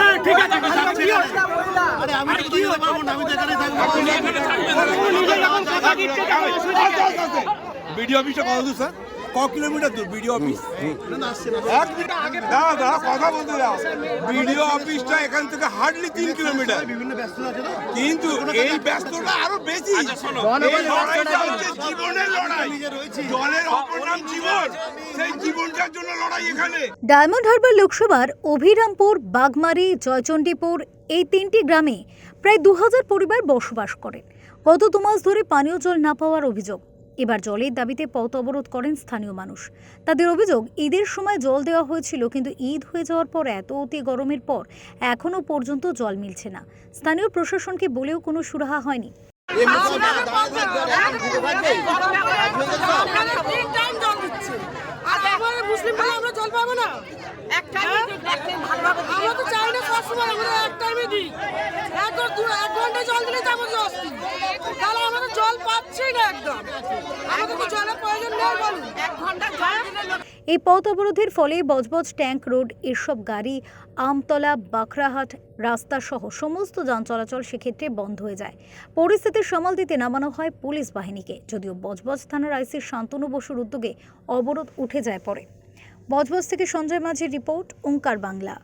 না ঠিক আছে ঠিক আছে আরে আমি তো কোথাও যেতে পারব না আমি তো এখানেই থাকব। নিজে যখন কথা দিচ্ছে তখন অসুবিধা কি? বিডিও অফিসটা কত দূর স্যার? ক কিলোমিটার দূর? BDO office? না আসছে না এক মিনিট। দাঁড়া দাঁড়া কথা বলতে দাও। বিডিও অফিসটা এখান থেকে হার্ডলি তিন কিলোমিটার। কিন্তু এই ব্যস্ততা আরও বেশি। এই লড়াইটা জীবনের লড়াই। জলের অপর নাম জীবন। সেই জন্য লড়াই এখানে ডায়মন্ড হারবার লোকসভার অভিরামপুর বাগমারি জয়চণ্ডীপুর এই তিনটি গ্রামে প্রায় দু হাজার পরিবার বসবাস করেন গত দু মাস ধরে পানীয় জল না পাওয়ার অভিযোগ এবার জলের দাবিতে পথ অবরোধ করেন স্থানীয় মানুষ তাদের অভিযোগ ঈদের সময় জল দেওয়া হয়েছিল কিন্তু ঈদ হয়ে যাওয়ার পর এত অতি গরমের পর এখনও পর্যন্ত জল মিলছে না স্থানীয় প্রশাসনকে বলেও কোনো সুরাহা হয়নি আপনারা তিন টাইম জল দিচ্ছে আর আমার মুসলিম বলে আমরা জল পাবো না। আমরা তো চাই না সবসময় আমরা এক টাইমে দিই। এক ঘণ্টা জল দিলে অস্থি। তাহলে আমরা তো জল পাচ্ছি না একদম। আমাদের তো জলের প্রয়োজন নেই বলুন। এক ঘণ্টা জল দিলে লোক এই পথ অবরোধের ফলে বজবজ ট্যাঙ্ক রোড এসব গাড়ি আমতলা বাখরাহাট রাস্তা সহ সমস্ত যান চলাচল সেক্ষেত্রে বন্ধ হয়ে যায়। পরিস্থিতি সামাল দিতে নামানো হয় পুলিশ বাহিনীকে যদিও বজবজ থানার আইসি শান্তনু বসুর উদ্যোগে অবরোধ উঠে যায় পরে। বজবজ থেকে সঞ্জয় মাঝির রিপোর্ট ওঙ্কার বাংলা।